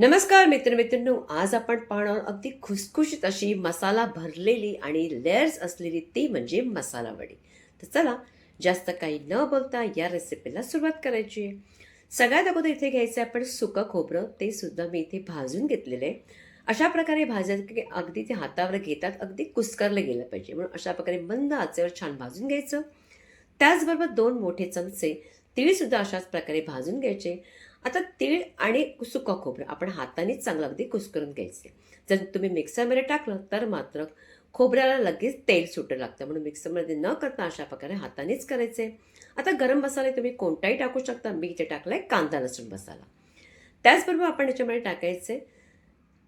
नमस्कार मित्रमित्रांनो आज आपण पाहणार अगदी खुसखुशीत अशी मसाला भरलेली आणि लेअर्स असलेली ती म्हणजे मसाला वडी. तर चला जास्त काही न बोलता या रेसिपीला सुरुवात करायची आहे. सगळ्यात अगोदर इथे घ्यायचं आहे आपण सुकं खोबरं ते सुद्धा मी इथे भाजून घेतलेलं आहे. अशा प्रकारे भाजत की अगदी ते हातावर घेतात अगदी कुस्करलं गेलं पाहिजे. म्हणून अशा प्रकारे मंद आचेवर छान भाजून घ्यायचं. त्याचबरोबर दोन मोठे चमचे तीळसुद्धा अशाच प्रकारे भाजून घ्यायचे. आता तीळ आणि सुका खोबरं आपण हातानेच चांगलं अगदी कुस्करून घ्यायचे. जर तुम्ही मिक्सरमध्ये टाकलं तर मात्र खोबऱ्याला लगेच तेल सुटं लागतं. म्हणून मिक्सरमध्ये न करता अशा प्रकारे हातानेच करायचे. आता गरम मसाले तुम्ही कोणताही टाकू शकता. मी इथे आहे कांदा लसूण मसाला. त्याचबरोबर आपण याच्यामध्ये टाकायचे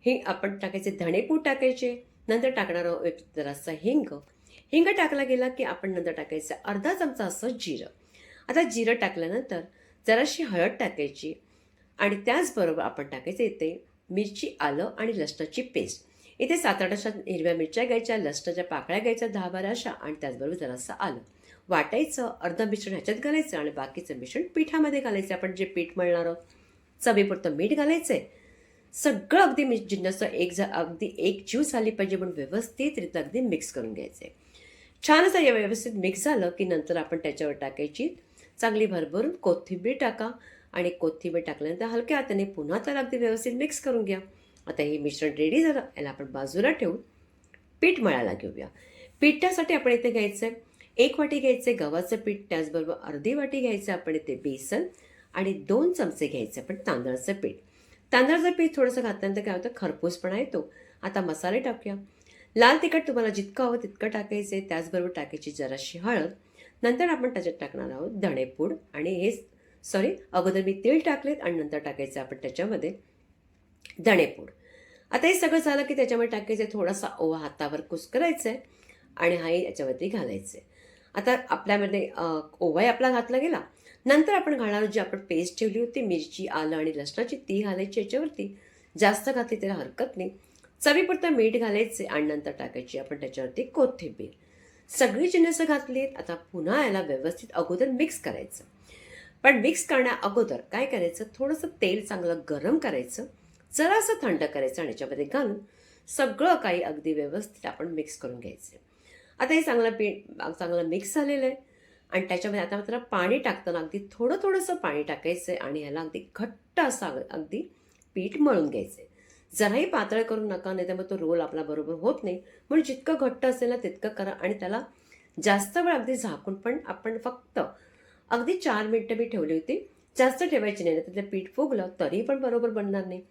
हिंग आपण टाकायचे धणेपूड टाकायचे. नंतर टाकणार आहोत जरासा हिंग. हिंग टाकला गेला की आपण नंतर टाकायचं अर्धा चमचा असं जिरं. आता जिरं टाकल्यानंतर जराशी हळद टाकायची आणि त्याचबरोबर आपण टाकायचं इथे मिरची आलं आणि लसणाची पेस्ट. इथे सात आठ अशा हिरव्या मिरच्या घ्यायच्या लसणाच्या पाकळ्या घ्यायच्या दहा बारा अशा आणि त्याचबरोबर जरासं आलं. वाटायचं अर्धं मिश्रण ह्याच्यात घालायचं आणि बाकीचं मिश्रण पिठामध्ये घालायचं. आपण जे पीठ मळणार आहोत चवीपुरतं मीठ घालायचं आहे सगळं अगदी मिक्स जिन्नसं एक झा अगदी एक जीव झाली पाहिजे म्हणून व्यवस्थितरित्या अगदी मिक्स करून घ्यायचं आहे छान असं या व्यवस्थित मिक्स झालं की नंतर आपण त्याच्यावर टाकायची चांगली भरभरून कोथिंबीर टाका. आणि कोथिंबीर टाकल्यानंतर हलक्या हाताने पुन्हा त्याला अगदी व्यवस्थित मिक्स करून घ्या. आता हे मिश्रण रेडी झालं. याला आपण बाजूला ठेवून पीठ मळायला घेऊया. पिठासाठी आपण इथे घ्यायचं आहे एक वाटी घ्यायचं आहे गव्हाचं पीठ त्याचबरोबर अर्धी वाटी घ्यायचं आपण इथे बेसन आणि दोन चमचे घ्यायचे आपण तांदळाचं पीठ. तांदळाचं पीठ थोडंसं घातल्यानंतर काय होतं? खरपूसपणा येतो. आता मसाले टाकूया. लाल तिखट तुम्हाला जितकं हवं तितकं टाकायचं आहे त्याचबरोबर टाकायची जराशी हळद. नंतर आपण त्याच्यात टाकणार आहोत धणेपूड आणि हे सॉरी अगोदर मी तेल टाकलेत आणि नंतर टाकायचं आपण त्याच्यामध्ये धणेपूड आता हे सगळं झालं की त्याच्यामध्ये टाकायचं थोडासा ओवा हातावर कुस्करायचं आहे आणि हा याच्यावरती घालायचं आहे आता आपल्यामध्ये ओवाही आपला घातला गेला. नंतर आपण घालणार जी आपण पेस्ट ठेवली होती मिरची आलं आणि लसणाची ती घालायची याच्यावरती. जास्त घातली त्याला हरकत नाही. चवीपुरतं मीठ घालायचे आणि नंतर टाकायची आपण त्याच्यावरती कोथिंबीर. सगळी जिन्नसं घातलीत आता पुन्हा याला व्यवस्थित अगोदर मिक्स करायचं. पण मिक्स करण्या अगोदर काय करायचं? थोडंसं तेल चांगलं गरम करायचं जरासं थंड करायचं आणि याच्यामध्ये घालून सगळं काही अगदी व्यवस्थित आपण मिक्स करून घ्यायचं. आता हे चांगलं पीठ चांगलं मिक्स झालेलं आहे. आणि त्याच्यामध्ये आता मात्र पाणी टाकताना अगदी थोडं थोडंसं पाणी टाकायचं आहे आणि ह्याला अगदी घट्ट असं अगदी पीठ मळून घ्यायचं आहे जराही पातळ करू नका नाही तर मग तो रोल आपला बरोबर होत नाही. म्हणून जितकं घट्ट असेल ना तितकं करा आणि त्याला जास्त वेळ अगदी झाकून पण आपण फक्त अगदी चार मिनटं मी ठेवली होती. जास्त ठेवायची नाही त्यातलं पीठ फुगलं तरी पण बरोबर बनणार नाही.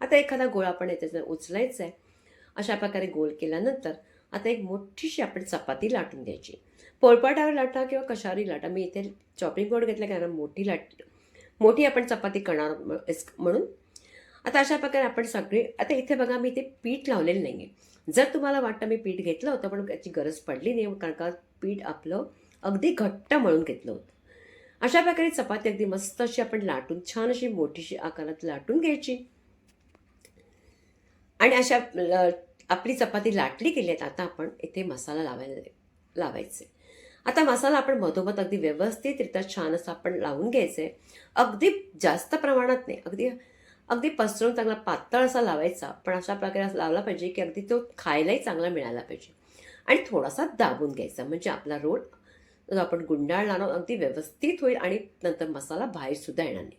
आता एखादा गोळा आपण याच्यात उचलायचा आहे अशा प्रकारे गोल केल्यानंतर आता एक मोठीशी आपण चपाती लाटून द्यायची. पोळपाटावर लाटा किंवा कशावरी लाटा मी इथे चॉपिंग बोर्ड घेतला कारण मोठी लाट मोठी आपण चपाती करणार म्हणून. आता अशा प्रकारे आपण सगळे आता इथे बघा मी इथे पीठ लावलेलं नाही आहे जर तुम्हाला वाटतं मी पीठ घेतलं होतं पण त्याची गरज पडली नाही कारण का पीठ आपलं अगदी घट्ट मळून घेतलं होतं. अशा प्रकारे चपाती अगदी मस्त अशी आपण लाटून छान अशी मोठीशी आकारात लाटून घ्यायची. आणि अशा आपली चपाती लाटली गेली आहेत आता आपण इथे मसाला लावायला लावायचे. आता मसाला आपण मधोमध अगदी व्यवस्थितरित्या छान असं आपण लावून घ्यायचे. अगदी जास्त प्रमाणात नाही अगदी अगदी पसरून चांगला पातळ असा लावायचा पण अशा प्रकारे असा लावला पाहिजे की अगदी तो खायलाही चांगला मिळाला पाहिजे. आणि थोडासा दाबून घ्यायचा म्हणजे आपला रोल जो आपण गुंडाळणार आहोत अगदी व्यवस्थित होईल आणि नंतर मसाला बाहेरसुद्धा येणार नाही.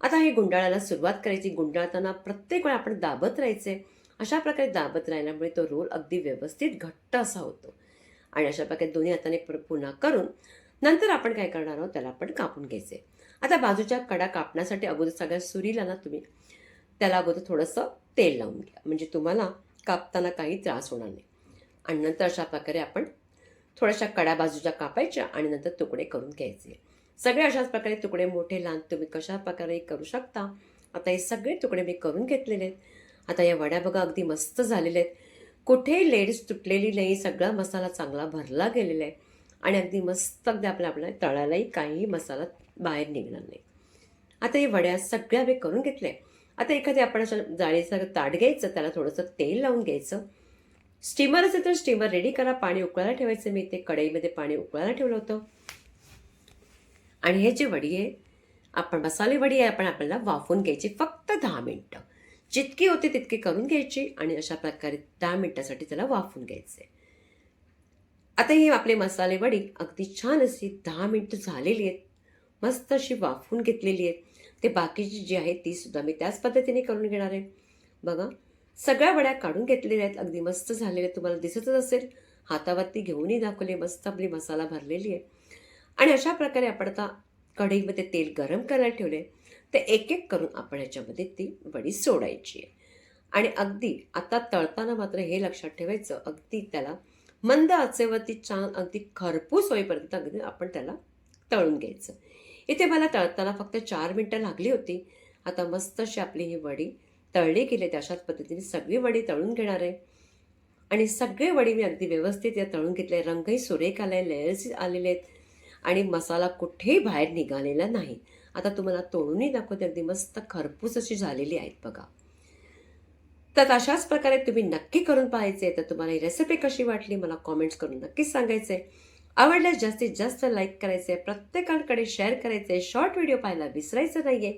आता हे गुंडाळायला सुरुवात करायची. गुंडाळताना प्रत्येक वेळा आपण दाबत राहायचे. अशा प्रकारे दाबत राहिल्यामुळे तो रोल अगदी व्यवस्थित घट्ट असा होतो. आणि अशा प्रकारे दोन्ही हाताने पुन्हा करून नंतर आपण काय करणार आहोत? त्याला आपण कापून घ्यायचे आता बाजूच्या कडा कापण्यासाठी अगोदर सगळ्या सुरीला ना तुम्ही त्याला अगोदर थोडंसं तेल लावून घ्या. म्हणजे तुम्हाला कापताना काही त्रास होणार नाही. आणि नंतर अशा प्रकारे आपण थोड्याशा कडा बाजूच्या कापायच्या आणि नंतर तुकडे करून घ्यायचे. सगळे अशाच प्रकारे तुकडे मोठे लहान तुम्ही कशा प्रकारे करू शकता? आता हे सगळे तुकडे मी करून घेतलेले आहेत. आता या वड्या बघा अगदी मस्त झालेल्या आहेत. कुठेही लेडीज तुटलेली नाही सगळा मसाला चांगला भरला गेलेला आहे. आणि अगदी मस्त अगदी आपल्या आपल्या तळालाही काहीही मसाला बाहेर निघणार नाही. आता हे वड्या सगळ्या मी करून घेतल्या. आता एखादी आपण अशा जाळीचं ताट घ्यायचं त्याला थोडंसं तेल लावून घ्यायचं. स्टीमर असेल तर स्टीमर रेडी करा. पाणी उकळायला ठेवायचं. मी ते कढईमध्ये पाणी उकळायला ठेवलं होतं. आणि हे जे वडी आहे आपण मसाले वडी आहे आपण आपल्याला वाफवून घ्यायची फक्त दहा मिनटं. जितकी होते तितकी करून घ्यायची आणि अशा प्रकारे दहा मिनटासाठी त्याला वाफून घ्यायचे. आता ही आपली मसाले वडी अगदी छान अशी दहा मिनटं झालेली आहेत. मस्त अशी वाफून घेतलेली आहेत. ते बाकीची जी आहे ती सुद्धा मी त्याच पद्धतीने करून घेणार आहे. बघा सगळ्या वड्या काढून घेतलेल्या आहेत. अगदी मस्त झालेल्या आहेत. तुम्हाला दिसतच असेल. हातावरती घेऊनही दाखवली. मस्त आपली मसाला भरलेली आहे. आणि अशा प्रकारे आपण आता कढईमध्ये तेल गरम करायला ठेवले ते एक एक करून आपण याच्यामध्ये ती वडी सोडायची आहे. आणि अगदी आता तळताना मात्र हे लक्षात ठेवायचं. अगदी त्याला मंद आचेवरती छान अगदी खरपूस होईपर्यंत अगदी आपण त्याला तळून घ्यायचं. इथे मला तळताना फक्त चार मिनटं लागली होती. आता मस्त अशी आपली ही वडी तळली गेली. अशाच पद्धतीने सगळी वडी तळून घेणार आहे. आणि सगळे वडी मी अगदी व्यवस्थित या तळून घेतले. रंगही सुरेख आले लेयर्स आलेले आहेत. आणि मसाला कुठेही बाहेर निघालेला नाही. आता तुम्हाला तोडूनही दाखवते. अगदी मस्त खरपूस अशी झालेली आहेत बघा. तर अशाच प्रकारे तुम्ही नक्की करून पाहायचे तर तुम्हाला ही रेसिपी कशी वाटली मला कॉमेंट्स करून नक्कीच सांगायचे. आवडल्यास जास्तीत जास्त लाईक करायचे प्रत्येकाकडे शेअर करायचे शॉर्ट व्हिडिओ पाहायला विसरायचं नाही आहे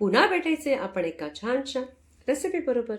पुन्हा भेटायचे आपण एका छानशा रेसिपी बरोबर.